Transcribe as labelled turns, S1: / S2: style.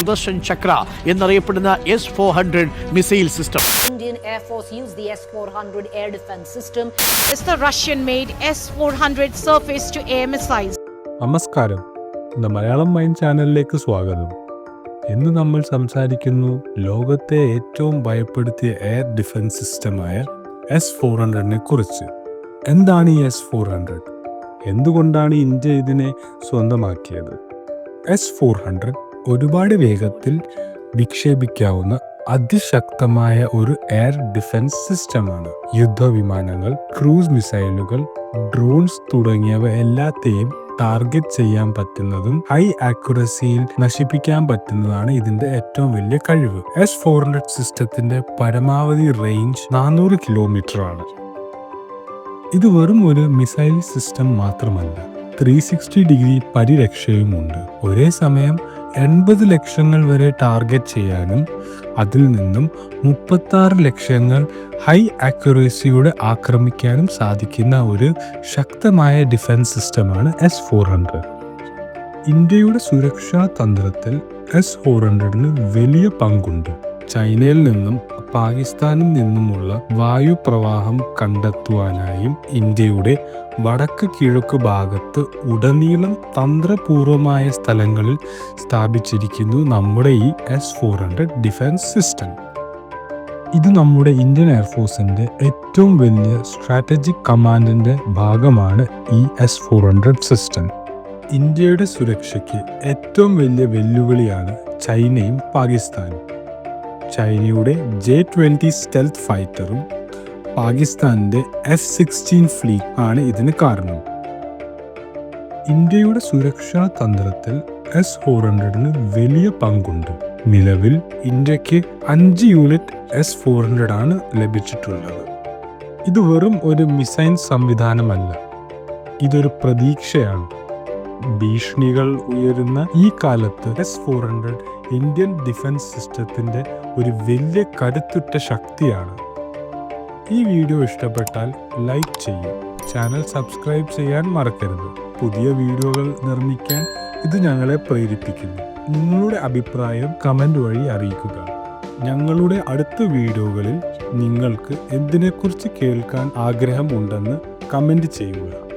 S1: സുദർശൻ ചക്ര എന്നറിയപ്പെടുന്ന S four hundred missile system
S2: Indian Air Force used the S-400 air defense system.
S3: It's the Russian-made S-400 surface-to-air missiles.
S4: നമസ്കാരം. The Malayalam mine ചാനലിലേക്ക് സ്വാഗതം. ഇന്ന് നമ്മൾ സംസാരിക്കുന്നു ലോകത്തെ ഏറ്റവും ഭയപ്പെടുത്തിയ എയർ ഡിഫൻസ് സിസ്റ്റമായ എസ് ഫോർ ഹൺഡ്രഡിനെ കുറിച്ച്. എന്താണ് ഈ എസ് ഫോർ ഹൺഡ്രഡ് എന്തുകൊണ്ടാണ് ഇന്ത്യ ഇതിനെ സ്വന്തമാക്കിയത്? എസ് ഫോർ ഹൺഡ്രഡ് ഒരുപാട് വേഗത്തിൽ വിക്ഷേപിക്കാവുന്ന അതിശക്തമായ ഒരു എയർ ഡിഫൻസ് സിസ്റ്റമാണ്. യുദ്ധവിമാനങ്ങൾ ക്രൂസ് മിസൈലുകൾ ഡ്രോൺസ് തുടങ്ങിയവ എല്ലാത്തെയും ടാർഗറ്റ് ചെയ്യാൻ പറ്റുന്നതും ഹൈ ആക്യുറസിയിൽ നശിപ്പിക്കാൻ പറ്റുന്നതാണ് ഇതിന്റെ ഏറ്റവും വലിയ കഴിവ്. എസ് ഫോർ ഹൺഡ്രഡ് സിസ്റ്റത്തിന്റെ പരമാവധി റേഞ്ച് നാനൂറ് കിലോമീറ്റർ ആണ് ഇത് വെറും ഒരു മിസൈൽ സിസ്റ്റം മാത്രമല്ല ത്രീ സിക്സ്റ്റി ഡിഗ്രി പരിരക്ഷയുമുണ്ട്. ഒരേ സമയം എൺപത് ലക്ഷങ്ങൾ വരെ ടാർഗറ്റ് ചെയ്യാനും അതിൽ നിന്നും മുപ്പത്താറ് ലക്ഷങ്ങൾ ഹൈ ആക്യുറസിയോടെ ആക്രമിക്കാനും സാധിക്കുന്ന ഒരു ശക്തമായ ഡിഫൻസ് സിസ്റ്റമാണ് എസ് ഫോർ ഹൺഡ്രഡ് ഇന്ത്യയുടെ സുരക്ഷാ തന്ത്രത്തിൽ എസ് ഫോർ ഹൺഡ്രഡിന് വലിയ പങ്കുണ്ട്. ചൈനയിൽ നിന്നും പാകിസ്ഥാനിൽ നിന്നുമുള്ള വായുപ്രവാഹം കണ്ടെത്തുവാനായും ഇന്ത്യയുടെ വടക്ക് കിഴക്ക് ഭാഗത്ത് ഉടനീളം തന്ത്രപൂർവമായ സ്ഥലങ്ങളിൽ സ്ഥാപിച്ചിരിക്കുന്നു നമ്മുടെ ഈ S four hundred defence system. ഇത് നമ്മുടെ ഇന്ത്യൻ എയർഫോഴ്സിന്റെ ഏറ്റവും വലിയ സ്ട്രാറ്റജിക് കമാൻഡിന്റെ ഭാഗമാണ് ഈ എസ് ഫോർ ഹൺഡ്രഡ് സിസ്റ്റം. ഇന്ത്യയുടെ സുരക്ഷയ്ക്ക് ഏറ്റവും വലിയ വെല്ലുവിളിയാണ് ചൈനയും പാകിസ്ഥാനും. ചൈനയുടെ ജെ ട്വന്റി സ്റ്റെൽത്ത് ഫൈറ്ററും പാകിസ്ഥാനിന്റെ എഫ് സിക്സ്റ്റീൻ ഫ്ലീറ്റ് ആണ് ഇതിന് കാരണം. ഇന്ത്യയുടെ സുരക്ഷാ തന്ത്രത്തിൽ എസ് ഫോർ ഹൺഡ്രഡിന് വലിയ പങ്കുണ്ട്. നിലവിൽ ഇന്ത്യയ്ക്ക് അഞ്ച് യൂണിറ്റ് എസ് ഫോർ ഹൺഡ്രഡ് ആണ് ലഭിച്ചിട്ടുള്ളത്. ഇത് വെറും ഒരു മിസൈൽ സംവിധാനമല്ല. ഇതൊരു പ്രതീക്ഷയാണ്. ഭീഷണികൾ ഉയരുന്ന ഈ കാലത്ത് S four hundred Indian defence സിസ്റ്റത്തിന്റെ ഒരു വലിയ കരുത്തുറ്റ ശക്തിയാണ്. ഈ വീഡിയോ ഇഷ്ടപ്പെട്ടാൽ ലൈക്ക് ചെയ്യും. ചാനൽ സബ്സ്ക്രൈബ് ചെയ്യാൻ മറക്കരുത്. പുതിയ വീഡിയോകൾ നിർമ്മിക്കാൻ ഇത് ഞങ്ങളെ പ്രേരിപ്പിക്കുന്നു. നിങ്ങളുടെ അഭിപ്രായം കമന്റ് വഴി അറിയിക്കുക. ഞങ്ങളുടെ അടുത്ത വീഡിയോകളിൽ നിങ്ങൾക്ക് എന്തിനെക്കുറിച്ച് കേൾക്കാൻ ആഗ്രഹമുണ്ടെന്ന് കമന്റ് ചെയ്യുക.